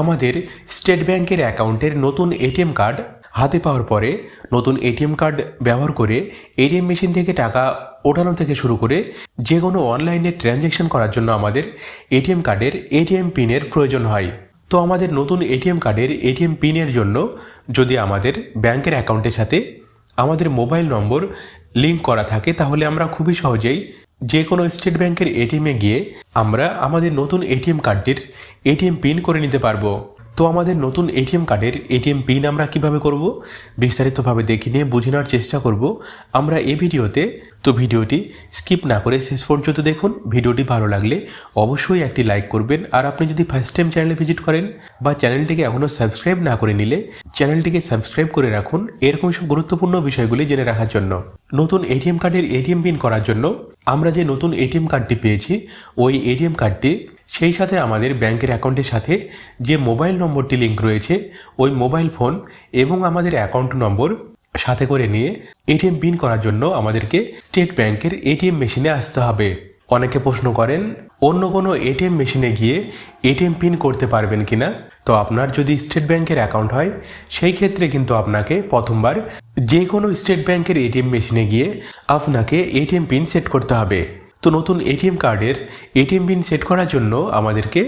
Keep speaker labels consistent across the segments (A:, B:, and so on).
A: আমাদের স্টেট ব্যাংকের অ্যাকাউন্টের নতুন এটিএম কার্ড হাতে পাওয়ার পরে নতুন এটিএম কার্ড ব্যবহার করে এটিএম মেশিন থেকে টাকা ওঠানো থেকে শুরু করে যে কোনো অনলাইনে ট্রানজ্যাকশন করার জন্য আমাদের এটিএম কার্ডের এটিএম পিনের প্রয়োজন হয়। তো আমাদের নতুন এটিএম কার্ডের এটিএম পিনের জন্য যদি আমাদের ব্যাংকের অ্যাকাউন্টের সাথে আমাদের মোবাইল নম্বর লিঙ্ক করা থাকে, তাহলে আমরা খুবই সহজেই যে কোনো স্টেট ব্যাংকের এটিএমে গিয়ে আমরা আমাদের নতুন এটিএম কার্ডটির এটিএম পিন করে নিতে পারব। তো আমাদের নতুন এটিএম কার্ডের এটিএম পিন আমরা কীভাবে করব? বিস্তারিতভাবে দেখে নিয়ে বুঝে নেওয়ার চেষ্টা করব আমরা এই ভিডিওতে। তো ভিডিওটি স্কিপ না করে শেষ পর্যন্ত দেখুন। ভিডিওটি ভালো লাগলে অবশ্যই একটি লাইক করবেন। আর আপনি যদি ফার্স্ট টাইম চ্যানেলে ভিজিট করেন বা চ্যানেলটিকে এখনও সাবস্ক্রাইব না করে নিলে চ্যানেলটিকে সাবস্ক্রাইব করে রাখুন। এরকম সব গুরুত্বপূর্ণ বিষয়গুলি জেনে রাখার জন্য। নতুন এটিএম কার্ডের এটিএম পিন করার জন্য আমরা যে নতুন এটিএম কার্ডটি পেয়েছি, ওই এটিএম কার্ডটি সেই সাথে আমাদের ব্যাংকের অ্যাকাউন্টের সাথে যে মোবাইল নম্বরটি লিঙ্ক রয়েছে, ওই মোবাইল ফোন এবং আমাদের অ্যাকাউন্ট নম্বর সাথে করে নিয়ে এটিএম পিন করার জন্য আমাদেরকে স্টেট ব্যাংকের এটিএম মেশিনে আসতে হবে। অনেকে প্রশ্ন করেন, অন্য কোনো এটিএম মেশিনে গিয়ে এটিএম পিন করতে পারবেন কিনা? তো আপনার যদি স্টেট ব্যাংকের অ্যাকাউন্ট হয়, সেই ক্ষেত্রে কিন্তু আপনাকে প্রথমবার যে কোনো স্টেট ব্যাংকের এটিএম মেশিনে গিয়ে আপনাকে এটিএম পিন সেট করতে হবে। তো নতুন এটিএম কার্ডের এটিএম পিন সেট করার জন্য আমাদেরকে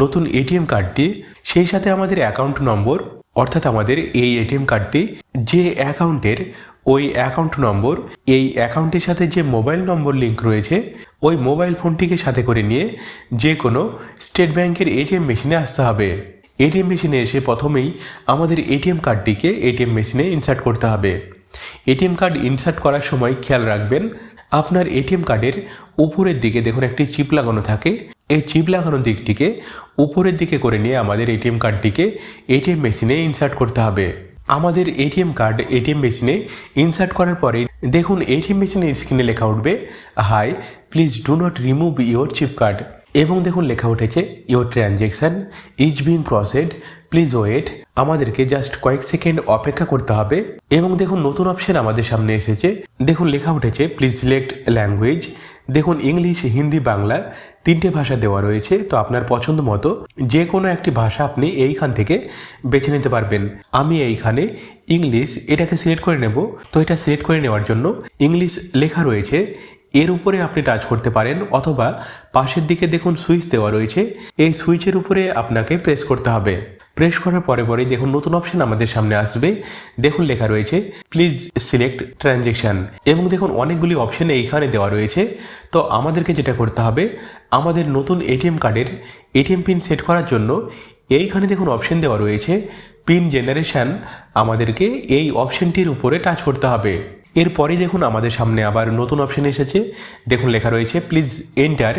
A: নতুন এটিএম কার্ডটি, সেই সাথে আমাদের অ্যাকাউন্ট নম্বর অর্থাৎ আমাদের এই এটিএম কার্ডটি, যে অ্যাকাউন্টের, ওই অ্যাকাউন্ট নম্বর এই অ্যাকাউন্টের সাথে যে মোবাইল নম্বর লিঙ্ক রয়েছে, ওই মোবাইল ফোনটিকে সাথে করে নিয়ে যে কোনো স্টেট ব্যাংকের এটিএম মেশিনে আসতে হবে। এটিএম মেশিনে এসে প্রথমেই আমাদের এটিএম কার্ডটিকে এটিএম মেশিনে ইনসার্ট করতে হবে। এটিএম কার্ড ইনসার্ট করার সময় খেয়াল রাখবেন, আপনার এটিএম কার্ডের উপরের দিকে দেখুন একটি চিপ লাগানো থাকে। এই চিপ লাগানো দিকটিকে উপরের দিকে করে নিয়ে আমাদের এটিএম কার্ডটিকে এটিএম মেশিনে ইনসার্ট করতে হবে। আমাদের এটিএম কার্ড এটিএম মেশিনে ইনসার্ট করার পরে দেখুন এটিএম মেশিনের স্ক্রিনে লেখা উঠবে, hi please do not remove your chip card এবং দেখুন লেখা উঠেছে your transaction is being processed please wait আমাদেরকে জাস্ট কয়েক সেকেন্ড অপেক্ষা করতে হবে। এবং দেখুন নতুন অপশন আমাদের সামনে এসেছে। দেখুন লেখা উঠেছে প্লিজ সিলেক্ট ল্যাঙ্গুয়েজ দেখুন ইংলিশ হিন্দি বাংলা তিনটে ভাষা দেওয়া রয়েছে, তো আপনার পছন্দ মতো যে কোনো একটি ভাষা আপনি এইখান থেকে বেছে নিতে পারবেন। আমি এইখানে ইংলিশ এটাকে সিলেক্ট করে নেব। তো এটা সিলেক্ট করে নেওয়ার জন্য ইংলিশ লেখা রয়েছে। এর উপরে আপনি টাচ করতে পারেন অথবা পাশের দিকে দেখুন সুইচ দেওয়া রয়েছে। এই সুইচের উপরে আপনাকে প্রেস করতে হবে। প্রেস করার পরে পরেই দেখুন নতুন অপশন আমাদের সামনে আসবে। দেখুন লেখা রয়েছে প্লিজ সিলেক্ট ট্রানজেকশন এবং দেখুন অনেকগুলি অপশন এইখানে দেওয়া রয়েছে। তো আমাদেরকে যেটা করতে হবে, আমাদের নতুন এটিএম কার্ডের এটিএম পিন সেট করার জন্য এইখানে দেখুন অপশন দেওয়া রয়েছে পিন জেনারেশন আমাদেরকে এই অপশনটির উপরে টাচ করতে হবে। এরপরেই দেখুন আমাদের সামনে আবার নতুন অপশন এসেছে। দেখুন লেখা রয়েছে please enter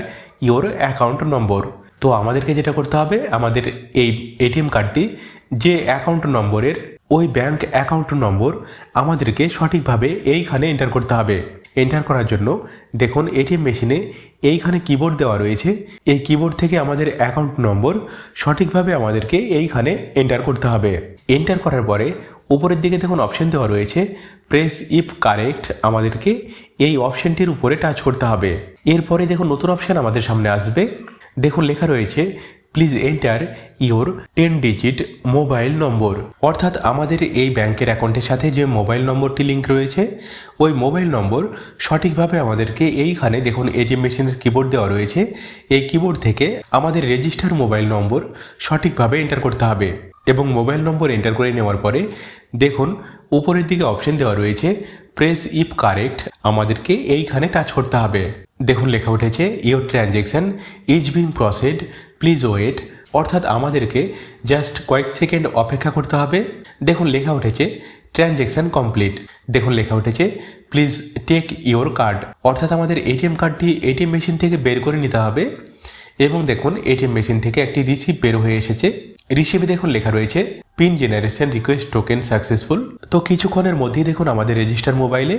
A: your account number তো আমাদেরকে যেটা করতে হবে, আমাদের এই এটিএম কার্ডটি যে অ্যাকাউন্ট নম্বরের ওই ব্যাংক অ্যাকাউন্ট নম্বর আমাদেরকে সঠিকভাবে এইখানে এন্টার করতে হবে। এন্টার করার জন্য দেখুন, এটিএম মেশিনে এইখানে কিবোর্ড দেওয়া রয়েছে। এই কিবোর্ড থেকে আমাদের অ্যাকাউন্ট নম্বর সঠিকভাবে আমাদেরকে এইখানে এন্টার করতে হবে। এন্টার করার পরে উপরের দিকে দেখুন অপশন দেওয়া রয়েছে প্রেস ইফ কারেক্ট আমাদেরকে এই অপশনটির উপরে টাচ করতে হবে। এরপরে দেখুন, নতুন অপশান আমাদের সামনে আসবে। দেখুন, লেখা রয়েছে please enter your ten digit mobile number অর্থাৎ আমাদের এই ব্যাংকের অ্যাকাউন্টের সাথে যে মোবাইল নম্বরটি লিঙ্ক রয়েছে, ওই মোবাইল নম্বর সঠিকভাবে আমাদেরকে এইখানে দেখুন এটিএম মেশিনের কিবোর্ড দেওয়া রয়েছে। এই কিবোর্ড থেকে আমাদের রেজিস্টার মোবাইল নম্বর সঠিকভাবে এন্টার করতে হবে এবং মোবাইল নম্বর এন্টার করে নেওয়ার পরে দেখুন, উপরের দিকে অপশন দেওয়া রয়েছে প্রেস ইফ কারেক্ট আমাদেরকে এইখানে টাচ করতে হবে। দেখুন, লেখা উঠেছে your transaction is being processed please wait অর্থাৎ আমাদেরকে জাস্ট কয়েক সেকেন্ড অপেক্ষা করতে হবে। দেখুন, লেখা উঠেছে ট্রানজ্যাকশন কমপ্লিট দেখুন, লেখা উঠেছে প্লিজ টেক ইওর কার্ড অর্থাৎ আমাদের এটিএম কার্ডটি এটিএম মেশিন থেকে বের করে নিতে হবে। এবং দেখুন এটিএম মেশিন থেকে একটি রিসিপ্ট বের হয়ে এসেছে। রিসিপে দেখুন লেখা রয়েছে pin generation request token successful তো কিছুক্ষণের মধ্যেই দেখুন আমাদের রেজিস্টার মোবাইলে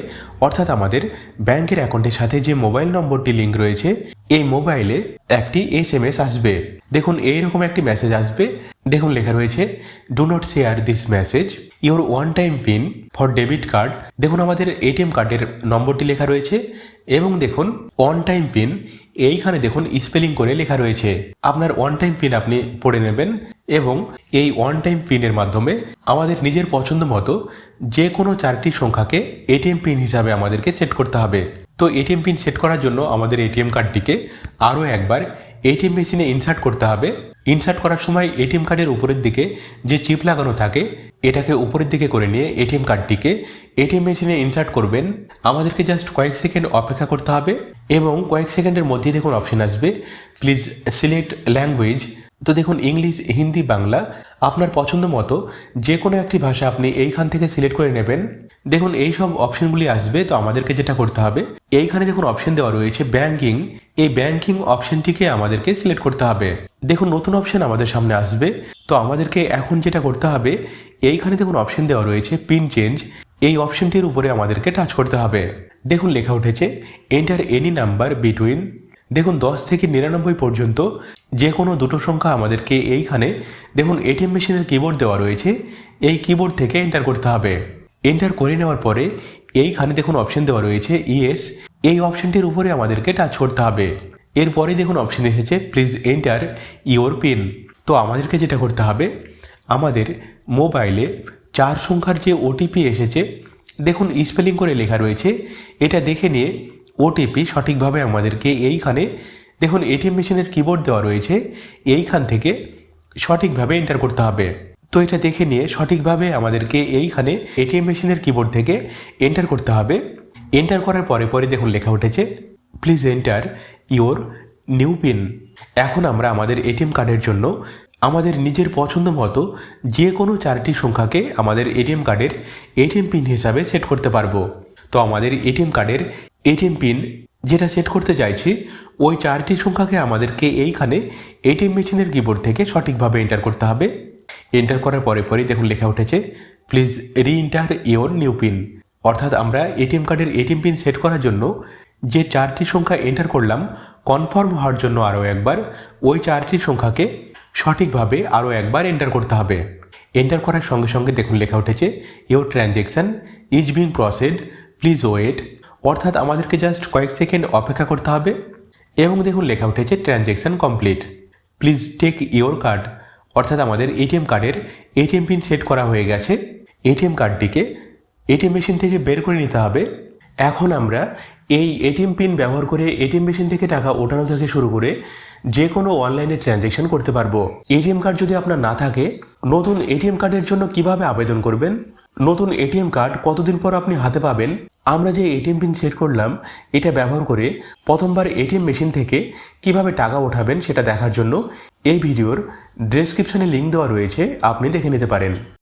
A: অর্থাৎ আমাদের ব্যাংকের অ্যাকাউন্টের সাথে যে মোবাইল নম্বরটি লিঙ্ক রয়েছে, এই মোবাইলে একটি এস এম এস আসবে। দেখুন, এইরকম একটি মেসেজ আসবে। দেখুন, লেখা রয়েছে do not share this message your one time pin for debit card দেখুন, আমাদের এটিএম কার্ডের নম্বরটি লেখা রয়েছে এবং দেখুন ওয়ান টাইম পিন এইখানে দেখুন স্পেলিং করে লেখা রয়েছে। আপনার ওয়ান টাইম পিন আপনি পড়ে নেবেন। এবং এই ওয়ান টাইম পিনের মাধ্যমে আমাদের নিজের পছন্দ মতো যে কোনো চারটি সংখ্যাকে এটিএম পিন হিসাবে আমাদেরকে সেট করতে হবে। তো এটিএম পিন সেট করার জন্য আমাদের এটিএম কার্ডটিকে আরও একবার এটিএম মেশিনে ইনসার্ট করতে হবে। ইনসার্ট করার সময় এটিএম কার্ডের উপরের দিকে যে চিপ লাগানো থাকে, এটাকে উপরের দিকে করে নিয়ে এটিএম কার্ডটিকে এটিএম মেশিনে ইনসার্ট করবেন। আমাদেরকে জাস্ট কয়েক সেকেন্ড অপেক্ষা করতে হবে এবং কয়েক সেকেন্ডের মধ্যেই দেখুন অপশন আসবে। প্লিজ সিলেক্ট ল্যাঙ্গুয়েজ তো দেখুন ইংলিশ হিন্দি বাংলা আপনার পছন্দ মতো যে কোনো একটি ভাষা আপনি এইখান থেকে সিলেক্ট করে নেবেন। দেখুন, এই সব অপশনগুলি আসবে, তো আমাদেরকে যেটা করতে হবে, এইখানে দেখুন অপশন দেওয়া রয়েছে ব্যাংকিং এই ব্যাংকিং অপশনটিকে আমাদেরকে সিলেক্ট করতে হবে। দেখুন, নতুন অপশন আমাদের সামনে আসবে, তো আমাদেরকে এখন যেটা করতে হবে, এইখানে দেখুন অপশন দেওয়া রয়েছে পিন চেঞ্জ এই অপশনটির উপরে আমাদেরকে টাচ করতে হবে। দেখুন, লেখা উঠেছে এন্টার এনি নাম্বার বিটুইন দেখুন, দশ থেকে নিরানব্বই পর্যন্ত যে কোনো দুটো সংখ্যা আমাদেরকে এইখানে, দেখুন, এটিএম মেশিনের কিবোর্ড দেওয়া রয়েছে, এই কিবোর্ড থেকে এন্টার করতে হবে। এন্টার করে নেওয়ার পরে এইখানে দেখুন অপশন দেওয়া রয়েছে ইএস এই অপশনটির উপরে আমাদেরকে টাচ করতে হবে। এরপরে দেখুন অপশন এসেছে প্লিজ এন্টার ইওর পিন তো আমাদেরকে যেটা করতে হবে, আমাদের মোবাইলে চার সংখ্যার যে ওটিপি এসেছে, দেখুন স্পেলিং করে লেখা রয়েছে, এটা দেখে নিয়ে ওটিপি সঠিকভাবে আমাদেরকে এইখানে, দেখুন এটিএম মেশিনের কিবোর্ড দেওয়া রয়েছে, এইখান থেকে সঠিকভাবে এন্টার করতে হবে। তো এটা দেখে নিয়ে সঠিকভাবে আমাদেরকে এইখানে এটিএম মেশিনের কিবোর্ড থেকে এন্টার করতে হবে। এন্টার করার পরে পরে দেখুন, লেখা উঠেছে please enter your new pin এখন আমরা আমাদের এটিএম কার্ডের জন্য আমাদের নিজের পছন্দ মতো যে কোনো চারটি সংখ্যাকে আমাদের এটিএম কার্ডের এটিএম পিন হিসাবে সেট করতে পারব। তো আমাদের এটিএম কার্ডের এটিএম পিন যেটা সেট করতে চাইছি, ওই চারটি সংখ্যাকে আমাদেরকে এইখানে এটিএম মেশিনের কিবোর্ড থেকে সঠিকভাবে এন্টার করতে হবে। এন্টার করার পরে পরেই দেখুন লেখা উঠেছে প্লিজ রি ইন্টার ইওর নিউ পিন অর্থাৎ আমরা এটিএম কার্ডের এটিএম পিন সেট করার জন্য যে চারটি সংখ্যা এন্টার করলাম কনফার্ম হওয়ার জন্য আরও একবার ওই চারটি সংখ্যাকে সঠিকভাবে আরও একবার এন্টার করতে হবে। এন্টার করার সঙ্গে সঙ্গে দেখুন লেখা উঠেছে your transaction is being processed please wait. অর্থাৎ আমাদেরকে জাস্ট কয়েক সেকেন্ড অপেক্ষা করতে হবে এবং দেখুন লেখা উঠেছে transaction complete. Please take your card. অর্থাৎ আমাদের এটিএম কার্ডের এটিএম পিন সেট করা হয়ে গেছে। এটিএম কার্ডটিকে এটিএম মেশিন থেকে বের করে নিতে হবে। এখন আমরা এই এটিএম পিন ব্যবহার করে এটিএম মেশিন থেকে টাকা ওঠানো থেকে শুরু করে যে কোনো অনলাইনে ট্রানজ্যাকশন করতে পারব। এটিএম কার্ড যদি আপনার না থাকে, নতুন এটিএম কার্ডের জন্য কীভাবে আবেদন করবেন? নতুন এটিএম কার্ড কতদিন পর আপনি হাতে পাবেন? আমরা যে এটিএম পিন সেট করলাম, এটা ব্যবহার করে প্রথমবার এটিএম মেশিন থেকে কীভাবে টাকা ওঠাবেন সেটা দেখার জন্য এই ভিডিওর ডেসক্রিপশনে লিঙ্ক দেওয়া রয়েছে, আপনি দেখে নিতে পারেন।